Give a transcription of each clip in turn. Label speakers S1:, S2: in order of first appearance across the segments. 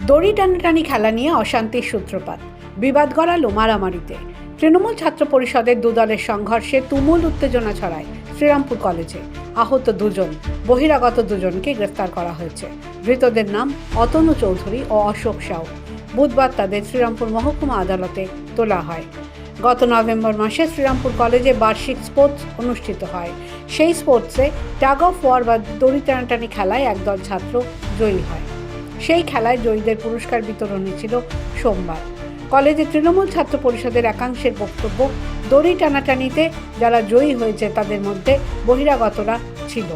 S1: দড়ি টানাটানি খেলা নিয়ে অশান্তির সূত্রপাত। বিবাদ গড়ালো মারামারিতে। তৃণমূল ছাত্র পরিষদের দুদলের সংঘর্ষে তুমুল উত্তেজনা ছড়ায় শ্রীরামপুর কলেজে। আহত দুজন, বহিরাগত দুজনকে গ্রেফতার করা হয়েছে। ধৃতদের নাম অতনু চৌধুরী ও অশোক সাউ। বুধবার তাদের শ্রীরামপুর মহকুমা আদালতে তোলা হয়। গত নভেম্বর মাসে শ্রীরামপুর কলেজে বার্ষিক স্পোর্টস অনুষ্ঠিত হয়। সেই স্পোর্টসে টাগ অফ ওয়ার বা দড়ি টানাটানি খেলায় একদল ছাত্র জয়ী হয়। সেই খেলায় জয়ীদের পুরস্কার বিতরণী ছিল সোমবার। কলেজে তৃণমূল ছাত্র পরিষদের একাংশের বক্তব্য, দড়ি টানাটানিতে যারা জয়ী হয়েছে তাদের মধ্যে বহিরাগতরা ছিল।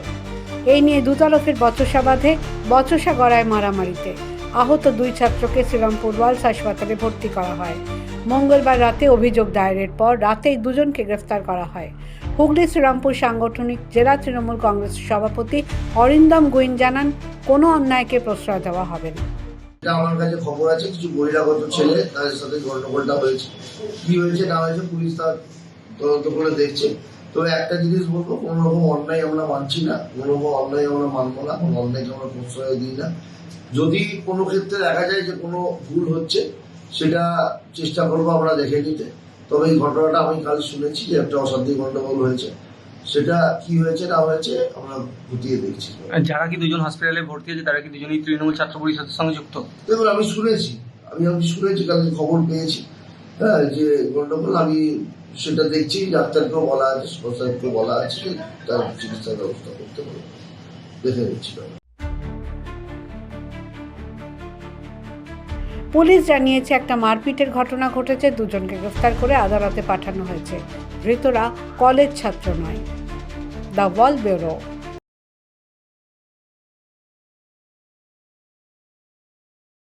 S1: এই নিয়ে দুতরফের বচসা বাঁধে, বচসা গড়ায় মারামারিতে। আহত দুই ছাত্রকে শ্রীরামপুর ওয়ালস হাসপাতালে ভর্তি করা হয়। মঙ্গলবার রাতে অভিযোগ দায়েরের পর রাতেই দুজনকে গ্রেফতার করা হয়। হুগলি শ্রীরামপুর সাংগঠনিক জেলা তৃণমূল কংগ্রেসের সভাপতি অরিন্দম গুইন জানান, কোনো অন্যায়কে প্রশ্রয় দেওয়া হবে না।
S2: এটা আমার কাছে খবর আছে, কিছু বহিরাগত ছেলে তাদের সাথে গন্ডগোলটা হয়েছে। কি হয়েছে না হয়েছে পুলিশ তার তদন্ত করে দেখছে। তবে একটা জিনিস বলব, কোনো রকম অন্যায় আমরা মানছি না, কোনো রকম অন্যায় আমরা মানবো না, কোনো অন্যায়কে আমরা প্রশ্রয় দিই না। যদি কোনো ক্ষেত্রে দেখা যায় যে কোনো ভুল হচ্ছে, সেটা চেষ্টা করব আমরা দেখে নিতে। তবে এই ঘটনাটা আমি কাল শুনেছি যে একটা অশান্তি গন্ডগোল হয়েছে। সেটা কি হয়েছে না হয়েছে আমরা খতিয়ে দেখছি।
S3: আর যারা কি দুজন হসপিটালে ভর্তি আছে তারা কি দুজনেই তৃণমূল ছাত্র পরিষদের সঙ্গে যুক্ত?
S2: দেখুন আমি শুনেছি। আমি আমি শুনেছি কালকে খবর পেয়েছি। হ্যাঁ যে গন্ডগোল আমি সেটা দেখছি ডাক্তারকেও বলা আছে সাহেবকেও বলা আছে তার চিকিৎসার ব্যবস্থা করতে হবে। দেখে নিচ্ছি
S1: পুলিশ জানিয়েছে, একটা মারপিটের ঘটনা ঘটেছে, দুজনকে গ্রেফতার করে আদালতে পাঠানো হয়েছে। ধৃতরা কলেজ ছাত্র নয়। The wall bureau.